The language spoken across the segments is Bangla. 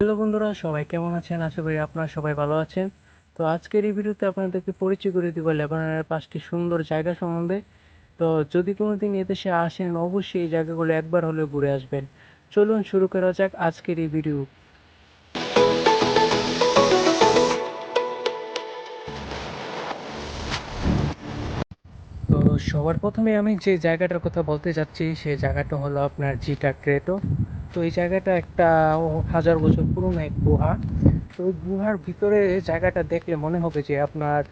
হ্যালো বন্ধুরা, সবাই কেমন আছেন? আশা করি আপনারা সবাই ভালো আছেন। তো আজকের এই ভিডিওতে আপনাদেরকে পরিচয় করে দিব লেবাননের পাঁচটি সুন্দর জায়গা সম্বন্ধে। তো যদি কোনো দিন এদেশে আসেন, অবশ্যই এই জায়গাগুলো একবার হলেও ঘুরে আসবেন। চলুন শুরু করা যাক আজকের এই ভিডিও। তো সবার প্রথমে আমি যে জায়গাটার কথা বলতে যাচ্ছি, সেই জায়গাটা হলো আপনার জিটা ক্রেটো। তো এই জায়গাটা একটা হাজার বছর পুরনো এক গুহা। তো ওই গুহার ভিতরে জায়গাটা দেখলে মনে হবে যে আপনার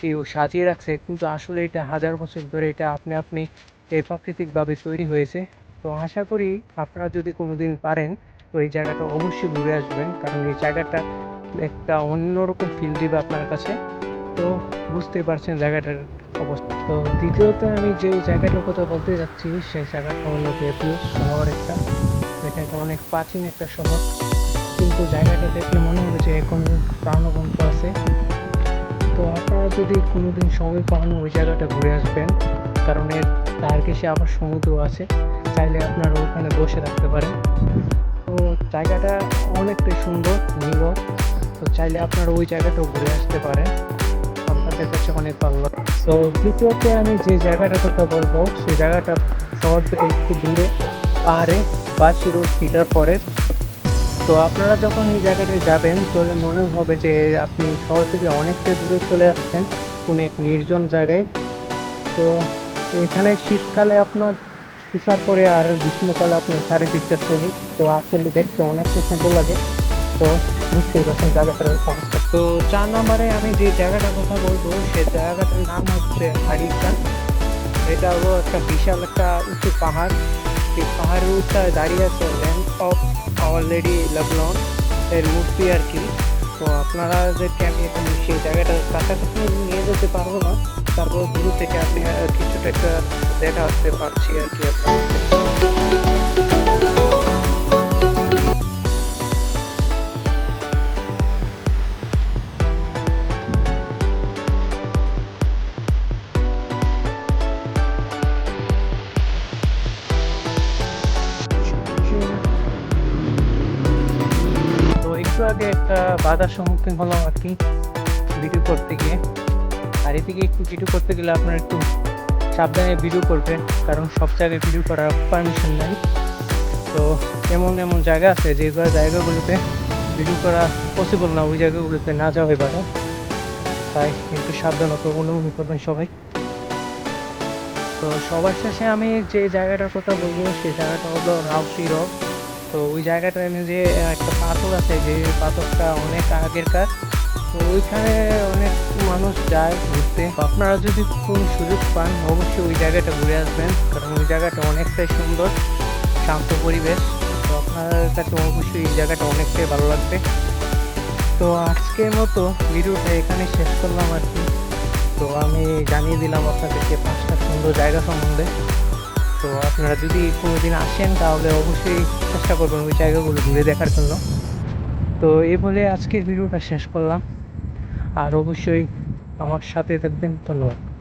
কেউ সাজিয়ে রাখছে, কিন্তু আসলে এটা হাজার বছর ধরে এটা আপনি আপনি এই প্রাকৃতিকভাবে তৈরি হয়েছে। তো আশা করি আপনারা যদি কোনো দিন পারেন, তো এই জায়গাটা অবশ্যই ঘুরে আসবেন, কারণ এই জায়গাটা একটা অন্যরকম ফিল দিবে আপনার কাছে। তো বুঝতে পারছেন জায়গাটার অবস্থা। তো দ্বিতীয়ত আমি যে জায়গাটার কথা বলতে যাচ্ছি, সেই জায়গাটা হলো বেপিউস শহর একটা। এটা একটা অনেক প্রাচীন একটা শহর। কিন্তু জায়গাটা দেখলে মনে হবে যে এখন প্রাণবন্ত আছে। তো আপনারা যদি কোনোদিন সময় পান ওই জায়গাটা ঘুরে আসবেন, কারণ এর তার ঘেসে আবার সমুদ্র আছে। চাইলে আপনারা ওখানে বসে থাকতে পারেন। তো জায়গাটা অনেকটাই সুন্দর, নীরব। তো চাইলে আপনারা ওই জায়গাটাও ঘুরে আসতে পারেন। আপনাদের কাছে অনেক ভালো লাগবে তো দ্বিতীয়তে আমি যে জায়গাটার কথা বলব, সেই জায়গাটা শহর থেকে একটু দূরে। পাহাড়ে পাঁচশো মিটার পরে। তো আপনারা যখন এই জায়গাটায় যাবেন, তাহলে মনে হবে যে আপনি শহর থেকে অনেকটা দূরে চলে আসছেন কোনো এক নির্জন জায়গায়। তো এখানে শীতকালে আপনার তুষার পরে আর গ্রীষ্মকালে আপনার চারিদিকটা ছবি তো আসলে দেখতে অনেকটা সুন্দর লাগে। তো বুঝতেই পারছেন জায়গাটার অবস্থা। তো চার নম্বরে আমি যে জায়গাটার কথা বলব সেই জায়গাটার নাম হচ্ছে হারিস্তান এটা হলো একটা বিশাল একটা উঁচু পাহাড়। এই পাহাড়ের উচ্চায় দাঁড়িয়ে আছে land of our lady Lebanon এর মূর্তি আর কি তো আপনারাদেরকে আমি এখন সেই জায়গাটার কাছাকাছি নিয়ে যেতে পারব না। তারপর দূর থেকে আপনি আহ, কিছুটা একটা দেখা আসতে পারছি আর কি আপনাদের। একটু আগে একটা বাধার সম্মুখীন হলাম আর কি ভিডিও করতে গিয়ে। আর এদিকে একটু ভিডিও করতে গেলে আপনার একটু সাবধানে ভিডিও করবেন, কারণ সব জায়গায় ভিডিও করার পারমিশন নাই। তো এমন এমন জায়গা আছে যে জায়গাগুলোতে ভিডিও করা পসিবল না, ওই জায়গাগুলোতে না যাওয়াই পারে। তাই একটু সাবধানতা অবলম্বন করবেন সবাই। তো সবার শেষে আমি যে জায়গাটার কথা বলব সেই জায়গাটা হলো রাউসি রক তো ওই জায়গাটায় আমি যে একটা পাথর আছে, যে পাথরটা অনেক আগেরকার, তো ওইখানে অনেক মানুষ যায় ঘুরতে। আপনারা যদি কোনো সুযোগ পান, অবশ্যই ওই জায়গাটা ঘুরে আসবেন, কারণ ওই জায়গাটা অনেকটাই সুন্দর, শান্ত পরিবেশ। তো আপনার কাছে অবশ্যই এই জায়গাটা অনেকটাই ভালো লাগবে। তো আজকের মতো ভিডিওটা এখানে শেষ করলাম আর কি। তো আমি জানিয়ে দিলাম আপনাদেরকে পাঁচটা সুন্দর জায়গা সম্বন্ধে। তো আপনারা যদি কোনো দিন আসেন, তাহলে অবশ্যই চেষ্টা করবেন ওই জায়গাগুলো ঘুরে দেখার জন্য। তো এই বলে আজকের ভিডিওটা শেষ করলাম। আর অবশ্যই আমার সাথে থাকবেন। ধন্যবাদ।